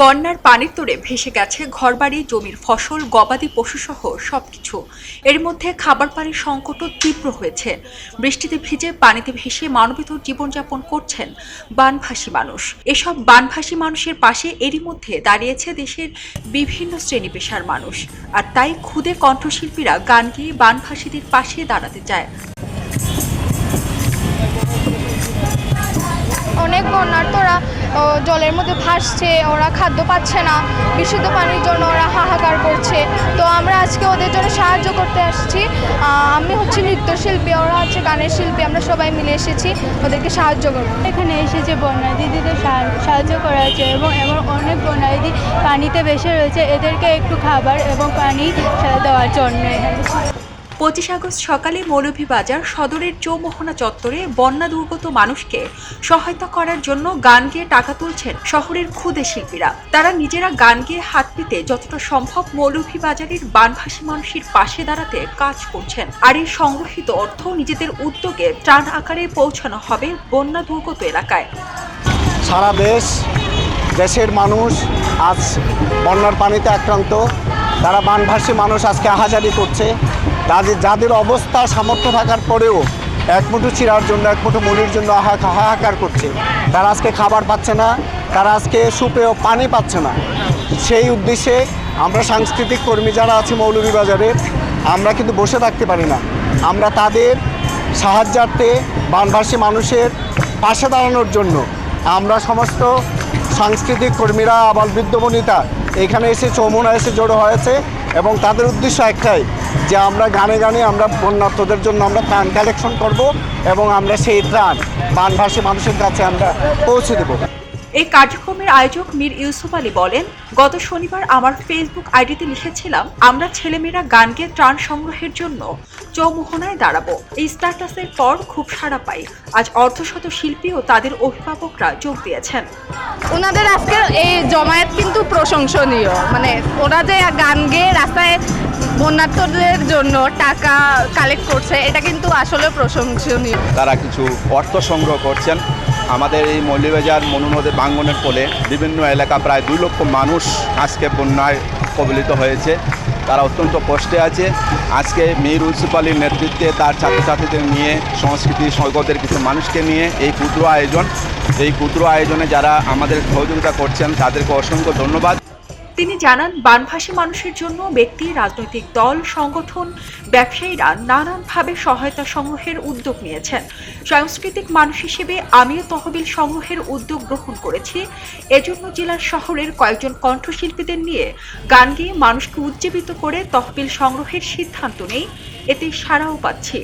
বন্যার পানির তোড়ে ভেসে গেছে ঘরবাড়ি, জমির ফসল, গবাদি পশুসহ সবকিছু। এর মধ্যে খাবার পানির সংকটও তীব্র হয়েছে। বৃষ্টিতে ভিজে পানিতে ভেসে মানবিত জীবনযাপন করছেন বানভাসী মানুষ। এসব বানভাসী মানুষের পাশে এরই মধ্যে দাঁড়িয়েছে দেশের বিভিন্ন শ্রেণি পেশার মানুষ। আর তাই ক্ষুদে কণ্ঠশিল্পীরা গান গেয়ে বানভাসীদের পাশে দাঁড়াতে চায়। জলের মধ্যে ভাসছে, ওরা খাদ্য পাচ্ছে না, বিশুদ্ধ পানির জন্য ওরা হাহাকার করছে। তো আমরা আজকে ওদের জন্য সাহায্য করতে আসছি। আমি হচ্ছে নৃত্যশিল্পী, ওরা হচ্ছে গানের শিল্পী, আমরা সবাই মিলে এসেছি ওদেরকে সাহায্য করব। এখানে এসেছে বন্যা দিদিদের সাহা- সাহায্য করা হচ্ছে এবং এমন অনেক বন্যা দিদি পানিতে ভেসে রয়েছে। এদেরকে একটু খাবার এবং পানি দেওয়ার জন্য পঁচিশ আগস্ট সকালে মৌলভীবাজার সদরের চৌমোহনা চত্বরে বন্যা দুর্গত মানুষকে সহায়তা করার জন্য গান গেয়ে টাকা তুলছেন শহরের ক্ষুদে শিল্পীরা। তারা নিজেরা গান গেয়ে হাত পেতে যতটা সম্ভব মৌলভীবাজারের বানভাসী মানুষের পাশে দাঁড়াতে কাজ করছেন। আর এই সংগঠিত অর্থ নিজেদের উদ্যোগে ত্রাণ আকারে পৌঁছানো হবে বন্যা দুর্গত এলাকায়। সারা দেশ, দেশের মানুষ আজ বন্যার পানিতে আক্রান্ত। তারা বানভাসী মানুষ আজকে আহাজারি করছে। তাদের যাদের অবস্থা সামর্থ্য থাকার পরেও এক মুঠো চিরার জন্য, এক মুঠো মুড়ির জন্য হাহা- হাহাকার করছে। তারা আজকে খাবার পাচ্ছে না, তারা আজকে সুপেয় পানি পাচ্ছে না। সেই উদ্দেশ্যে আমরা সাংস্কৃতিক কর্মী যারা আছে মৌলভীবাজারের আমরা কিন্তু বসে থাকতে পারি না। আমরা তাদের সাহায্যার্থে বানভাসী মানুষের পাশে দাঁড়ানোর জন্য আমরা সমস্ত সাংস্কৃতিক কর্মীরা আবার বৃদ্ধ বনিতা এখানে এসে চৌমনা এসে জড়ো হয়েছে এবং তাদের উদ্দেশ্য একটাই যে আমরা গানে গানে আমরা বন্যার্থদের জন্য আমরা ত্রাণ কালেকশন করব এবং আমরা সেই ত্রাণ বানভাসী মানুষের কাছে আমরা পৌঁছে দেবো। এই কার্যক্রমের আয়োজক মীর ইউসুফ আলী বলেন গত শনিবার আমার ফেসবুক আইডিতে লিখেছিলাম আমরা ছেলেমেয়েরা গানকে ত্রাণ সংগ্রহের জন্য চৌমোহনায় দাঁড়াবো। এই স্ট্যাটাসের পর খুব সাড়া পাই। আজ অর্ধশত শিল্পী ও তাদের অভিভাবকরা যোগ দিয়েছেন। ওনাদের আজকের এই জমায়েত কিন্তু প্রশংসনীয়। মানে ওরা যে গান গেয়ে রাস্তায় বন্যার্থদের জন্য টাকা কালেক্ট করছে এটা কিন্তু আসলে প্রশংসনীয়। তারা কিছু অর্থ সংগ্রহ করছেন। আমাদের এই মৌলিবাজার মনোনদের বাঙ্গনের ফলে বিভিন্ন এলাকা প্রায় দুই লক্ষ মানুষ আজকে বন্যায় কবলিত হয়েছে। তারা অত্যন্ত কষ্টে আছে। আজকে মীর ইউসুফ নেতৃত্বে তার ছাত্রছাত্রীদের নিয়ে, সংস্কৃতি সৈকতের কিছু মানুষকে নিয়ে এই ক্ষুদ্র আয়োজন, এই ক্ষুদ্র আয়োজনে যারা আমাদের সহযোগিতা করছেন, তাদেরকে অসংখ্য ধন্যবাদ। তিনি জানান, বানভাসী মানুষের জন্য ব্যক্তি, রাজনৈতিক দল, সংগঠন, ব্যবসায়ীরা নানানভাবে সহায়তা সংগ্রহের উদ্যোগ নিয়েছেন। সাংস্কৃতিক মানুষ হিসেবে আমিও তহবিল সংগ্রহের উদ্যোগ গ্রহণ করেছি। এজন্য জেলার শহরের কয়েকজন কণ্ঠশিল্পীদের নিয়ে গান গেয়ে মানুষকে উজ্জীবিত করে তহবিল সংগ্রহের সিদ্ধান্ত নেই। এতে সাড়াও পাচ্ছি।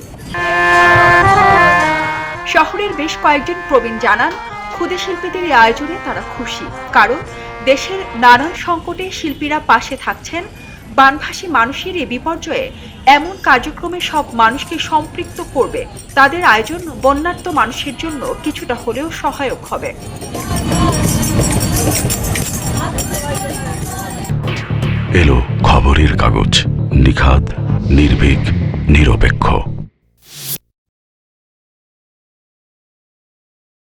শহরের বেশ কয়েকজন প্রবীণ জানান, ক্ষুদে শিল্পীদের এই আয়োজনে তারা খুশি। কারণ দেশের নানান সংকটে শিল্পীরা পাশে থাকছেন, বানভাসী মানুষের এই বিপর্যয়ে এমন কার্যক্রমে সব মানুষকে সম্পৃক্ত করবে, তাদের আয়োজন বন্যার্ত মানুষের জন্য কিছুটা হলেও সহায়ক হবে। এলো খবরের কাগজ, নিখাদ, নির্ভীক, নিরপেক্ষ।